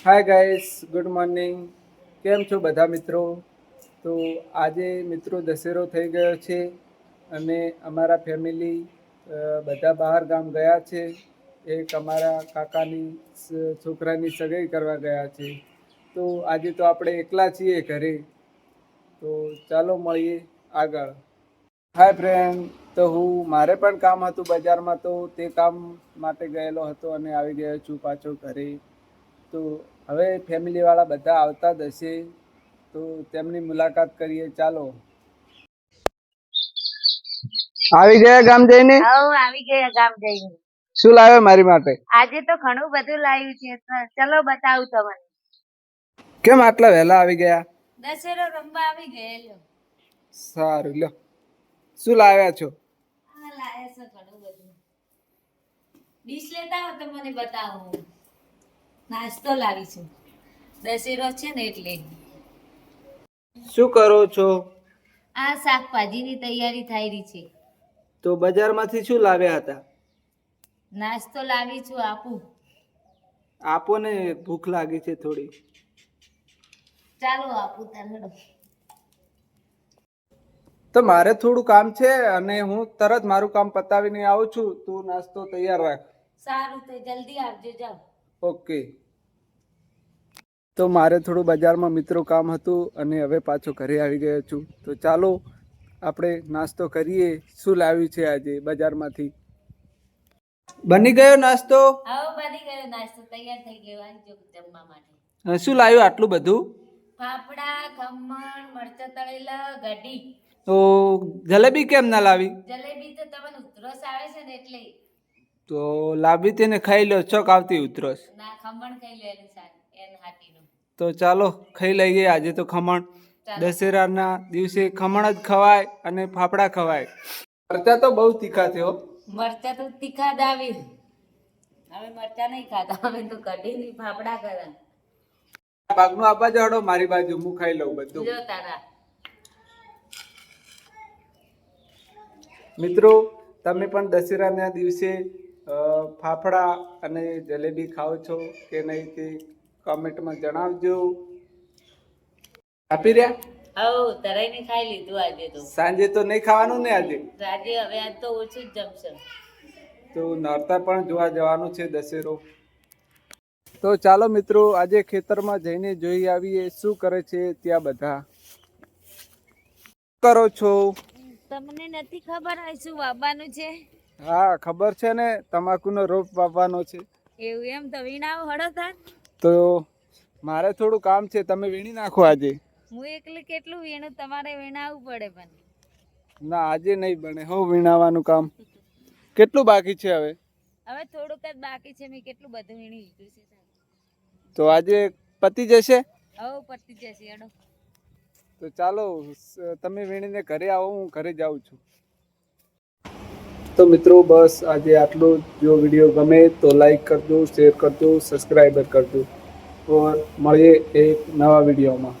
Hi guys good morning કેમ છો બધા મિત્રો? તો આજે મિત્રો દશેરો થઈ ગયો છે અને અમારા ફેમિલી બધા બહાર ગામ ગયા છે. એક અમારા કાકાની છોકરાની સગાઈ કરવા ગયા છે. તો આજે તો આપણે એકલા છીએ ઘરે. તો ચાલો મળીએ આગળ. હાય ફ્રેન્ડ તો હું, મારે પણ કામ હતું બજારમાં તો તે કામ માટે ગયેલો હતો અને આવી ગયો છું પાછો ઘરે. તો હવે ફેમિલીવાળા બધા આવતા જ હશે તો તેમની મુલાકાત કરીએ. ચાલો. આવી ગયા ગામ જઈને? આવી ગયા ગામ જઈને. શું લાવ્યો મારી માટે? આજે તો ઘણું બધું લાવ્યું છે. ચલો બતાવું તમને. કેમ આટલા વહેલા આવી ગયા? દશેરો રમવા આવી ગયેલો. સારું લો શું લાવ્યા છો? લાવ્યા લાયા છે ઘણું બધું. ડીશ લેતા હો તો મને બતાવો. નાસ્તો લાવી છું. દશેરો છે ને એટલે. શું કરો છો? આ શાકભાજીની તૈયારી થઈ રહી છે. તો બજારમાંથી શું લાવ્યા હતા? નાસ્તો લાવી છું આપું. આપો ને ભૂખ લાગી છે થોડી. ચાલો આપું તને તો મારે થોડું કામ છે અને હું તરત મારું કામ પતાવીને આવું છું. તું નાસ્તો તૈયાર રાખ. સારું તો જલ્દી આવજો જાઓ. ઓકે. તો મારે થોડું બજારમાં મિત્રો કામ હતું અને હવે પાછો ઘરે આવી ગયો છું. તો ચાલો આપણે નાસ્તો કરીએ. શું લાવ્યું છે આજે બજારમાંથી? બની ગયો નાસ્તો? બની ગયો નાસ્તો. તૈયાર થઈ ગયો જમવા માટે. શું લાવ્યું આટલું બધું? ફાફડા ખમણ મરચા તળેલા ગઢી. તો જલેબી કેમ ના લાવી? જલેબી તો તમને ઉધરસ આવે છે ને એટલે તો લાવી તેને ખાઈ લો ચોક આવતી ઉતરસ તો ચાલો ખાઈ લઈએ આજે તો ખમણ. દશેરાના દિવસે ખમણ જ ખવાય અને ફાફડા ખવાય. મરચા તો બહુ તીખા થયો મરચા તો તીખા જ આવી. હવે મરચા નહીં ખાતા હવે તો કઢી ની ફાફડા કરે ભાગનું આપવા જડો મારી બાજુ હું ખાઈ લઉં બધું. જો તારા. મિત્રો તમે પણ દશેરાના દિવસે ફાફડા અને જલેબી ખાઓ છો કે નહીં તે કોમેન્ટમાં જણાવજો. આપી રહ્યા? હવ તરાઈ ને ખાઈ લીધું આજે તો. સાંજે તો નહીં ખાવાનું ને આજે? આજે હવે આજ તો ઓછું જ જમશે. તો નર્તા પણ જોવા જવાનું છે દશેરો. તો ચાલો મિત્રો આજે ખેતરમાં જઈને જોઈ આવીએ શું કરે છે ત્યાં બધા. કરો છો? તમને નથી ખબર હોય શું વાવવાનું છે? હા ખબર છે ને તમાકુનો રોપ વાવવાનો છે. એવું એમ તો વીણાવ હળો તો મારે થોડું કામ છે તમે વીણી નાખો આજે. હું એકલી કેટલું વીણું તમારે વીણાવવું પડે પણ. ના આજે નહીં બને હો વીણાવાનું કામ. કેટલું બાકી છે હવે? હવે થોડુંક જ બાકી છે મેં કેટલું બધું વીણી લીધું છે. તો આજે પતી જશે? હવે પતી જશે અડો તો ચાલો તમે વીણીને ઘરે આવો હું ઘરે જાઉં છું. તો મિત્રો, બસ આજે આટલું જો. વીડિયો ગમે તો લાઈક કરજો શેર કરજો સબસ્ક્રાઈબર કરજો. ઓર મળીએ એક નવા વિડીયોમાં.